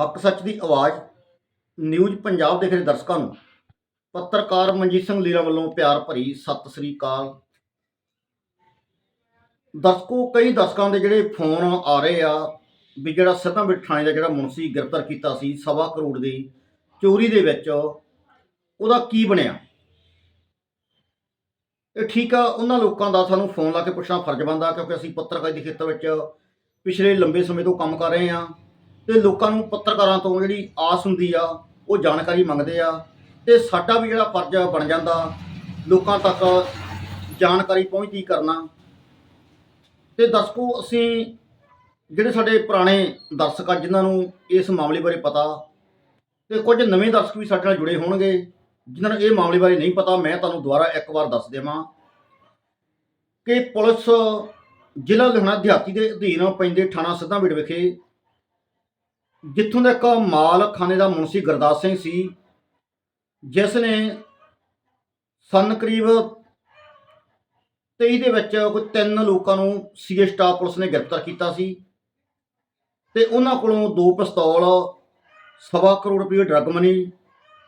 ਹੱਕ ਸੱਚ ਦੀ ਆਵਾਜ਼ ਨਿਊਜ਼ ਪੰਜਾਬ ਦੇਖ ਰਹੇ ਦਰਸ਼ਕਾਂ ਨੂੰ। ਪੱਤਰਕਾਰ ਮਨਜੀਤ ਸਿੰਘ ਲੀਲਾ ਵੱਲੋਂ ਪਿਆਰ ਭਰੀ ਸਤਿ ਸ੍ਰੀ ਅਕਾਲ। ਦਰਸ਼ਕੋ, ਕਈ ਦਰਸ਼ਕਾਂ ਦੇ ਜਿਹੜੇ ਫੋਨ ਆ ਰਹੇ ਆ ਵੀ ਜਿਹੜਾ ਸਿੱਧਾਂ ਥਾਣੇ ਦਾ ਜਿਹੜਾ ਮੁਨਸੀ ਗ੍ਰਿਫਤਾਰ ਕੀਤਾ ਸੀ ਸਵਾ ਕਰੋੜ ਦੀ ਚੋਰੀ ਦੇ ਵਿੱਚ, ਉਹਦਾ ਕੀ ਬਣਿਆ? ਇਹ ਠੀਕ ਆ, ਉਹਨਾਂ ਲੋਕਾਂ ਦਾ ਸਾਨੂੰ ਫੋਨ ਲਾ ਕੇ ਪੁੱਛਣਾ ਫਰਜ਼ ਬਣਦਾ ਕਿਉਂਕਿ ਅਸੀਂ ਪੱਤਰਕਾਰੀ ਦੇ ਖੇਤਰ ਵਿੱਚ ਪਿਛਲੇ ਲੰਬੇ ਸਮੇਂ ਤੋਂ ਕੰਮ ਕਰ ਰਹੇ ਹਾਂ। ਤੇ ਲੋਕਾਂ ਨੂੰ ਪੱਤਰਕਾਰਾਂ ਤੋਂ ਜਿਹੜੀ ਆਸ ਹੁੰਦੀ ਆ, ਉਹ ਜਾਣਕਾਰੀ ਮੰਗਦੇ ਆ ਤੇ ਸਾਡਾ ਵੀ ਜਿਹੜਾ ਫਰਜ਼ ਬਣ ਜਾਂਦਾ। ਲੋਕਾਂ ਤੱਕ ਜਾਣਕਾਰੀ ਪਹੁੰਚਦੀ ਕਰਨਾ। ਤੇ ਦਰਸ਼ਕੋ, ਅਸੀਂ ਜਿਹੜੇ ਸਾਡੇ ਪੁਰਾਣੇ ਦਰਸ਼ਕ ਆ, ਜਿਨ੍ਹਾਂ ਨੂੰ ਇਸ ਮਾਮਲੇ ਬਾਰੇ ਪਤਾ, ਤੇ ਕੁਝ ਨਵੇਂ ਦਰਸ਼ਕ ਵੀ ਸਾਡੇ ਨਾਲ ਜੁੜੇ ਹੋਣਗੇ, ਜਿਨ੍ਹਾਂ ਨੂੰ ਇਹ ਮਾਮਲੇ ਬਾਰੇ ਨਹੀਂ ਪਤਾ, ਮੈਂ ਤੁਹਾਨੂੰ ਦੁਬਾਰਾ ਇੱਕ ਵਾਰ ਦੱਸ ਦੇਵਾਂ ਕਿ ਪੁਲਿਸ ਜ਼ਿਲ੍ਹਾ ਲੁਧਿਆਣਾ ਦਿਹਾਤੀ ਦੇ ਅਧੀਨ ਪੈਂਦੇ ਥਾਣਾ ਸਿੱਧਾਂਬੀੜ ਵਿਖੇ ਜਿੱਥੋਂ ਦਾ ਇੱਕ ਮਾਲ ਖਾਨੇ ਦਾ ਮੁਨਸੀ ਗੁਰਦਾਸ ਸਿੰਘ ਸੀ, ਜਿਸ ਨੇ ਸਨ ਕਰੀਬ 23 ਦੇ ਵਿੱਚ ਕੋਈ ਤਿੰਨ ਲੋਕਾਂ ਨੂੰ ਸੀਏ ਸਟਾਫ ਪੁਲਿਸ ਨੇ ਗ੍ਰਿਫਤਾਰ ਕੀਤਾ ਸੀ ਤੇ ਉਹਨਾਂ ਕੋਲੋਂ ਦੋ ਪਿਸਤੌਲ, ਸਵਾ ਕਰੋੜ ਰੁਪਏ ਡਰੱਗ ਮਨੀ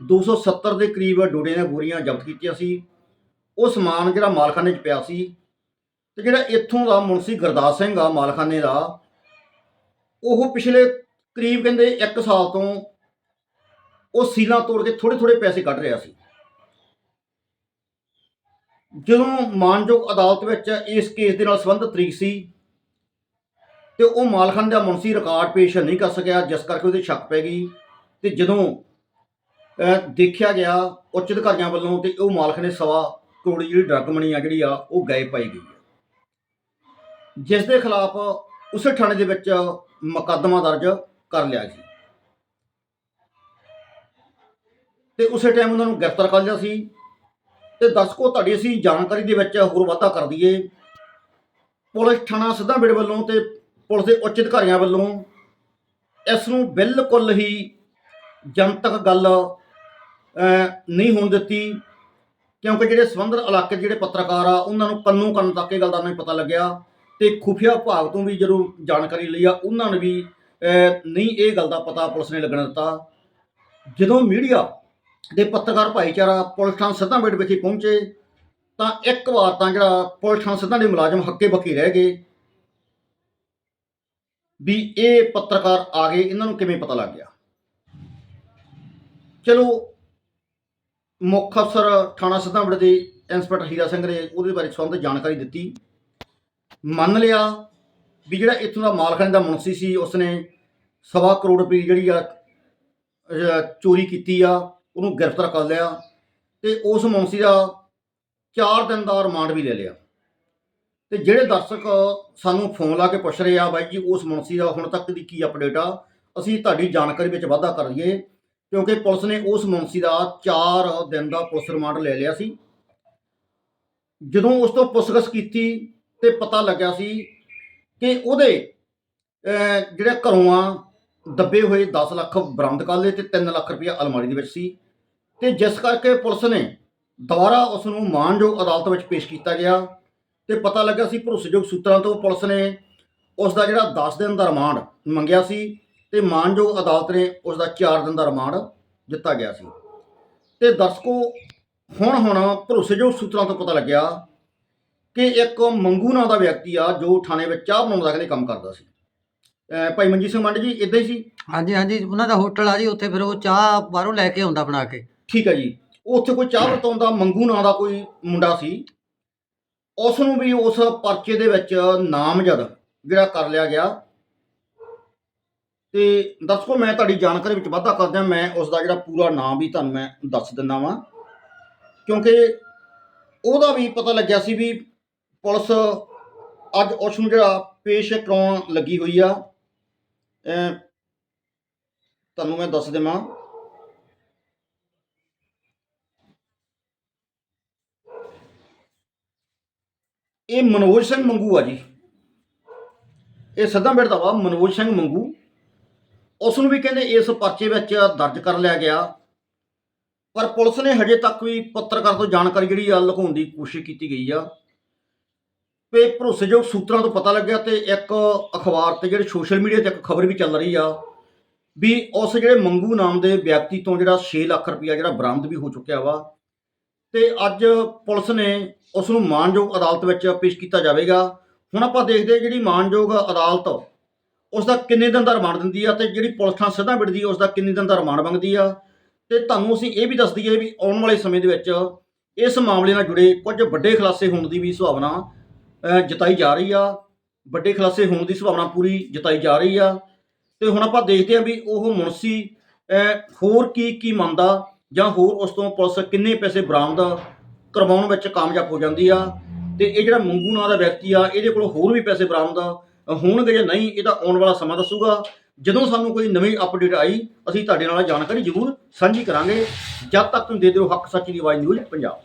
270 ਦੇ ਕਰੀਬ ਡੋਡੇ ਦੀਆਂ ਗੋਰੀਆਂ ਜ਼ਬਤ ਕੀਤੀਆਂ ਸੀ। ਉਹ ਸਮਾਨ ਜਿਹੜਾ ਮਾਲਖਾਨੇ 'ਚ ਪਿਆ ਸੀ ਤੇ ਜਿਹੜਾ ਇੱਥੋਂ ਦਾ ਮੁਨਸੀ ਗੁਰਦਾਸ ਸਿੰਘ ਆ ਮਾਲਖਾਨੇ ਦਾ, ਉਹ ਪਿਛਲੇ ਕਰੀਬ ਕਹਿੰਦੇ 1 ਸਾਲ ਤੋਂ ਉਹ ਸੀਲਾਂ ਤੋੜ ਕੇ ਥੋੜੇ ਥੋੜੇ ਪੈਸੇ ਕੱਢ ਰਿਹਾ ਸੀ। ਜਦੋਂ ਮਾਨਯੋਗ ਅਦਾਲਤ ਵਿੱਚ ਇਸ ਕੇਸ ਦੇ ਨਾਲ ਸੰਬੰਧਿਤ ਤਰੀਕ ਸੀ ਤੇ ਉਹ ਮਾਲਖਾਨੇ ਦਾ ਮੁਨਸੀ ਰਿਕਾਰਡ ਪੇਸ਼ ਨਹੀਂ ਕਰ ਸਕਿਆ, ਜਿਸ ਕਰਕੇ ਉਹਦੇ ਸ਼ੱਕ ਪੈ ਗਈ ਤੇ ਜਦੋਂ ਦੇਖਿਆ ਗਿਆ ਉੱਚ ਅਧਿਕਾਰੀਆਂ ਵੱਲੋਂ ਤੇ ਉਹ ਮਾਲਖਾਨੇ ਸਵਾ ਕਰੋੜ ਜਿਹੜੀ ਡਰੱਗ ਮਨੀ ਆ ਜਿਹੜੀ ਆ, ਉਹ ਗਾਇਬ ਪਾਈ ਗਈ ਹੈ। ਜਿਸ ਦੇ ਖਿਲਾਫ ਉਸੇ ਥਾਣੇ ਦੇ ਵਿੱਚ ਮੁਕੱਦਮਾ ਦਰਜ ਕਰ ਲਿਆ ਸੀ। ਤੇ ਉਸੇ ਟਾਈਮ ਉਹਨਾਂ ਨੂੰ ਗ੍ਰਿਫਤਾਰ ਕਰ ਲਿਆ ਸੀ। ਤੇ ਦਰਸ਼ਕੋ, ਤੁਹਾਡੀ ਅਸੀਂ ਜਾਣਕਾਰੀ ਦੇ ਵਿੱਚ ਹੋਰ ਵਾਧਾ ਕਰ ਦਈਏ। ਪੁਲਿਸ ਥਾਣਾ ਸਿੱਧਾਂਬੇੜ ਵੱਲੋਂ ਤੇ ਪੁਲਿਸ ਦੇ ਉੱਚ ਅਧਿਕਾਰੀਆਂ ਵੱਲੋਂ ਇਸ ਨੂੰ ਬਿਲਕੁਲ ਹੀ ਜਨਤਕ ਗੱਲ ਨਹੀਂ ਹੋਣ ਦਿੱਤੀ। ਕਿਉਂਕਿ ਜਿਹੜੇ ਸੰਬੰਧਿਤ ਇਲਾਕੇ ਦੇ ਜਿਹੜੇ ਪੱਤਰਕਾਰ ਆ, ਉਹਨਾਂ ਨੂੰ ਕੰਨੂ ਕੰਨ ਤੱਕ ਇਹ ਗੱਲ ਦਾ ਨਹੀਂ ਪਤਾ ਲੱਗਿਆ। ਤੇ ਖੁਫੀਆ ਵਿਭਾਗ ਤੋਂ ਵੀ ਜਦੋਂ ਜਾਣਕਾਰੀ ਲਈ ਆ। ਉਹਨਾਂ ਨੇ ਵੀ ਨਹੀਂ, ਇਹ ਗੱਲ ਦਾ ਪਤਾ ਪੁਲਿਸ ਨੇ ਲੱਗਣ ਦਿੱਤਾ। ਜਦੋਂ ਮੀਡੀਆ ਦੇ ਪੱਤਰਕਾਰ ਭਾਈਚਾਰਾ ਪੁਲਿਸ ਥਾਣਾ ਸਿੱਧਾਂਬੀੜ ਵਿਖੇ ਪਹੁੰਚੇ, ਤਾਂ ਇੱਕ ਵਾਰ ਤਾਂ ਜਿਹੜਾ ਪੁਲਿਸ ਥਾਣਾ ਸਿੱਧਾਂ ਦੇ ਮੁਲਾਜ਼ਮ ਹੱਕੇ ਬੱਕੀ ਰਹਿ ਗਏ ਵੀ ਇਹ ਪੱਤਰਕਾਰ ਆ ਗਏ, ਇਹਨਾਂ ਨੂੰ ਕਿਵੇਂ ਪਤਾ ਲੱਗ ਗਿਆ? ਚਲੋ, ਮੁੱਖ ਅਫਸਰ ਥਾਣਾ ਸਿੱਧਾਂਬੀੜ ਦੇ ਇੰਸਪੈਕਟਰ ਹੀਰਾ ਸਿੰਘ ਨੇ ਉਹਦੇ ਬਾਰੇ ਸੰਬੰਧ ਜਾਣਕਾਰੀ ਦਿੱਤੀ। ਮੰਨ ਲਿਆ ਵੀ ਜਿਹੜਾ ਇੱਥੋਂ ਦਾ ਮਾਲਖਾਨੇ ਦਾ ਮੁਨਸੀ ਸੀ, ਉਸਨੇ ਸਵਾ ਕਰੋੜ ਰੁਪਏ ਦੀ ਜਿਹੜੀ ਆ ਚੋਰੀ ਕੀਤੀ ਆ ਉਹਨੂੰ ਗ੍ਰਿਫਤਾਰ ਕਰ ਲਿਆ ਤੇ ਉਸ ਮੁਨਸੀ ਦਾ 4 ਦਿਨ ਦਾ ਰਿਮਾਂਡ ਵੀ ਲੈ ਲਿਆ। ਤੇ ਜਿਹੜੇ ਦਰਸ਼ਕ ਸਾਨੂੰ ਫੋਨ ਲਾ ਕੇ ਪੁੱਛ ਰਹੇ ਆ ਬਾਈ ਜੀ ਉਸ ਮੁਨਸੀ ਦਾ ਹੁਣ ਤੱਕ ਦੀ ਕੀ ਅਪਡੇਟ ਆ ਅਸੀਂ ਤੁਹਾਡੀ ਜਾਣਕਾਰੀ ਵਿੱਚ ਵਾਧਾ ਕਰ ਲਈਏ ਕਿਉਂਕਿ ਪੁਲਿਸ ਨੇ ਉਸ ਮੁਨਸੀ ਦਾ 4 ਦਿਨ ਦਾ ਪੁਲਿਸ ਰਿਮਾਂਡ ਲੈ ਲਿਆ ਸੀ। ਜਦੋਂ ਉਸ ਤੋਂ ਪੁੱਛਗਿੱਛ ਕੀਤੀ ਤੇ ਪਤਾ ਲੱਗਿਆ ਸੀ ਕਿ ਉਹਦੇ ਅਹ, ਜਿਹੜੇ ਘਰੋਂ ਆ ਦੱਬੇ ਹੋਏ 10 ਲੱਖ ਬਰਾਮਦ ਕਰ ਲਏ ਤੇ 3 ਲੱਖ ਰੁਪਇਆ ਅਲਮਾਰੀ ਦੇ ਵਿੱਚ ਸੀ। ਤੇ ਜਿਸ ਕਰਕੇ ਪੁਲਿਸ ਨੇ ਦੁਬਾਰਾ ਉਸ ਨੂੰ ਮਾਨਯੋਗ ਅਦਾਲਤ ਵਿੱਚ ਪੇਸ਼ ਕੀਤਾ ਗਿਆ ਤੇ ਪਤਾ ਲੱਗਾ ਸੀ ਭਰੋਸੇਯੋਗ ਸੂਤਰਾਂ ਤੋਂ ਪੁਲਿਸ ਨੇ ਉਸ ਦਾ ਜਿਹੜਾ 10 ਦਿਨ ਦਾ ਰਿਮਾਂਡ ਮੰਗਿਆ ਸੀ ਤੇ ਮਾਨਯੋਗ ਅਦਾਲਤ ਨੇ ਉਸ ਦਾ 4 ਦਿਨ ਦਾ ਰਿਮਾਂਡ ਦਿੱਤਾ ਗਿਆ ਸੀ। ਤੇ ਦਰਸ਼ਕੋ, ਹੁਣ ਹੁਣ ਭਰੋਸੇਯੋਗ ਸੂਤਰਾਂ ਤੋਂ ਪਤਾ ਲੱਗਿਆ ਕਿ ਇੱਕ ਮੰਗੂ ਨਾਂ ਦਾ ਵਿਅਕਤੀ ਆ ਜੋ ਥਾਣੇ ਵਿੱਚ ਚਾਹ ਬਣਾਉਣ ਦਾ ਕਹਿੰਦੇ ਕੰਮ ਕਰਦਾ ਸੀ। ਅਹ ਭਾਈ ਮਨਜੀਤ ਸਿੰਘ ਮੰਡ ਜੀ ਇਦਾਂ ਹੀ ਸੀ? ਹਾਂਜੀ ਹਾਂਜੀ ਉਹਨਾਂ ਦਾ ਹੋਟਲ ਆ ਜੀ ਉੱਥੇ ਫਿਰ ਉਹ ਚਾਹ ਬਾਹਰੋਂ ਲੈ ਕੇ ਆਉਂਦਾ ਬਣਾ ਕੇ। ਠੀਕ ਹੈ ਜੀ। ਉੱਥੇ ਕੋਈ ਚਾਹ ਵਰਤਾਉਂਦਾ ਮੰਗੂ ਨਾਂ ਦਾ ਕੋਈ ਮੁੰਡਾ ਸੀ। ਉਸ ਨੂੰ ਵੀ ਉਸ ਪਰਚੇ ਦੇ ਵਿੱਚ ਨਾਮਜ਼ਦ ਜਿਹੜਾ ਕਰ ਲਿਆ ਗਿਆ। ਤੇ ਦਰਸ਼ਕੋ ਮੈਂ ਤੁਹਾਡੀ ਜਾਣਕਾਰੀ ਵਿੱਚ ਵਾਧਾ ਕਰਦਿਆਂ ਮੈਂ ਉਸ ਦਾ ਜਿਹੜਾ ਪੂਰਾ ਨਾਮ ਵੀ ਤੁਹਾਨੂੰ ਮੈਂ ਦੱਸ ਦਿੰਦਾ ਵਾਂ। ਕਿਉਂਕਿ ਉਹਦਾ ਵੀ ਪਤਾ ਲੱਗਿਆ ਸੀ ਵੀ ਪੁਲਿਸ ਅੱਜ ਉਸ ਨੂੰ ਜਿਹੜਾ ਪੇਸ਼ ਕਰਾਉਣ ਲੱਗੀ ਹੋਈ ਆ। ਤੁਹਾਨੂੰ ਮੈਂ ਦੱਸ ਦੇਵਾਂ। ਇਹ ਮਨੋਜ ਸਿੰਘ ਮੰਗੂ ਆ ਜੀ। ਇਹ ਸਦਾ ਦਾ ਵਾ ਮਨੋਜ ਸਿੰਘ ਮੰਗੂ। ਉਸ ਨੂੰ ਵੀ ਕਹਿੰਦੇ ਇਸ ਪਰਚੇ ਵਿੱਚ ਦਰਜ ਕਰ ਲਿਆ ਗਿਆ। ਪਰ ਪੁਲਿਸ ਨੇ ਹਜੇ ਤੱਕ ਵੀ ਪੱਤਰਕਾਰ ਤੋਂ ਜਾਣਕਾਰੀ ਜਿਹੜੀ ਆ, ਲੁਕਾਉਣ ਦੀ ਕੋਸ਼ਿਸ਼ ਕੀਤੀ ਗਈ ਆ। ਤੇ ਭਰੋਸੇਯੋਗ ਸੂਤਰਾਂ ਤੋਂ ਪਤਾ ਲੱਗਿਆ ਤੇ ਇੱਕ ਅਖਬਾਰ ਤੇ ਜਿਹੜੇ ਸੋਸ਼ਲ ਮੀਡੀਆ ਤੇ ਇੱਕ ਖਬਰ ਵੀ ਚੱਲ ਰਹੀ ਆ ਵੀ ਉਸ ਜਿਹੜੇ ਮੰਗੂ ਨਾਮ ਦੇ ਵਿਅਕਤੀ ਤੋਂ ਜਿਹੜਾ 6 ਲੱਖ ਰੁਪਇਆ ਜਿਹੜਾ ਬਰਾਮਦ ਵੀ ਹੋ ਚੁੱਕਿਆ ਵਾ ਤੇ ਅੱਜ ਪੁਲਿਸ ਨੇ ਉਸ ਨੂੰ ਮਾਨਯੋਗ ਅਦਾਲਤ ਵਿੱਚ ਪੇਸ਼ ਕੀਤਾ ਜਾਵੇਗਾ। ਹੁਣ ਆਪਾਂ ਦੇਖਦੇ ਜਿਹੜੀ ਮਾਨਯੋਗ ਅਦਾਲਤ ਉਸ ਦਾ ਕਿੰਨੇ ਦਿਨ ਦਾ ਰਿਮਾਂਡ ਦਿੰਦੀ ਆ ਤੇ ਜਿਹੜੀ ਪੁਲਿਸ ਥਾਂ ਸਿੱਧਾ ਬਿੜਦੀ ਆ, ਉਸ ਦਾ ਕਿੰਨੇ ਦਿਨ ਦਾ ਰਿਮਾਂਡ ਮੰਗਦੀ ਆ। ਤੇ ਤੁਹਾਨੂੰ ਅਸੀਂ ਇਹ ਵੀ ਦੱਸ ਦਈਏ ਵੀ ਆਉਣ ਵਾਲੇ ਸਮੇਂ ਦੇ ਵਿੱਚ ਇਸ ਮਾਮਲੇ ਨਾਲ ਜੁੜੇ ਕੁਝ ਵੱਡੇ ਖੁਲਾਸੇ ਹੋਣ ਦੀ ਵੀ ਸੰਭਾਵਨਾ ਜਤਾਈ ਜਾ ਰਹੀ ਆ। ਵੱਡੇ ਖੁਲਾਸੇ ਹੋਣ ਦੀ ਸੰਭਾਵਨਾ ਪੂਰੀ ਜਤਾਈ ਜਾ ਰਹੀ ਆ। ਤੇ ਹੁਣ ਆਪਾਂ ਦੇਖਦੇ ਹਾਂ ਵੀ ਉਹ ਮੁਨਸੀ ਹੋਰ ਕੀ ਕੀ ਮੰਨਦਾ ਜਾਂ ਹੋਰ ਉਸ ਤੋਂ ਪੁਲਿਸ ਕਿੰਨੇ ਪੈਸੇ ਬਰਾਮਦ ਕਰਵਾਉਣ ਵਿੱਚ ਕਾਮਯਾਬ ਹੋ ਜਾਂਦੀ ਆ। ਤੇ ਇਹ ਜਿਹੜਾ ਮੰਗੂ ਨਾਂ ਦਾ ਵਿਅਕਤੀ ਆ ਇਹਦੇ ਕੋਲ ਹੋਰ ਵੀ ਪੈਸੇ ਬਰਾਮਦ ਅ, ਹੋਣਗੇ ਜਾਂ ਨਹੀਂ ਇਹਦਾ ਆਉਣ ਵਾਲਾ ਸਮਾਂ ਦੱਸੂਗਾ। ਜਦੋਂ ਸਾਨੂੰ ਕੋਈ ਨਵੀਂ ਅਪਡੇਟ ਆਈ ਅਸੀਂ ਤੁਹਾਡੇ ਨਾਲ ਜਾਣਕਾਰੀ ਜ਼ਰੂਰ ਸਾਂਝੀ ਕਰਾਂਗੇ। ਜਦ ਤੱਕ ਤੁਸੀਂ ਦੇ ਦਿਓ ਹੱਕ ਸੱਚ ਦੀ ਆਵਾਜ਼ ਨਿਊਜ਼ ਪੰਜਾਬ।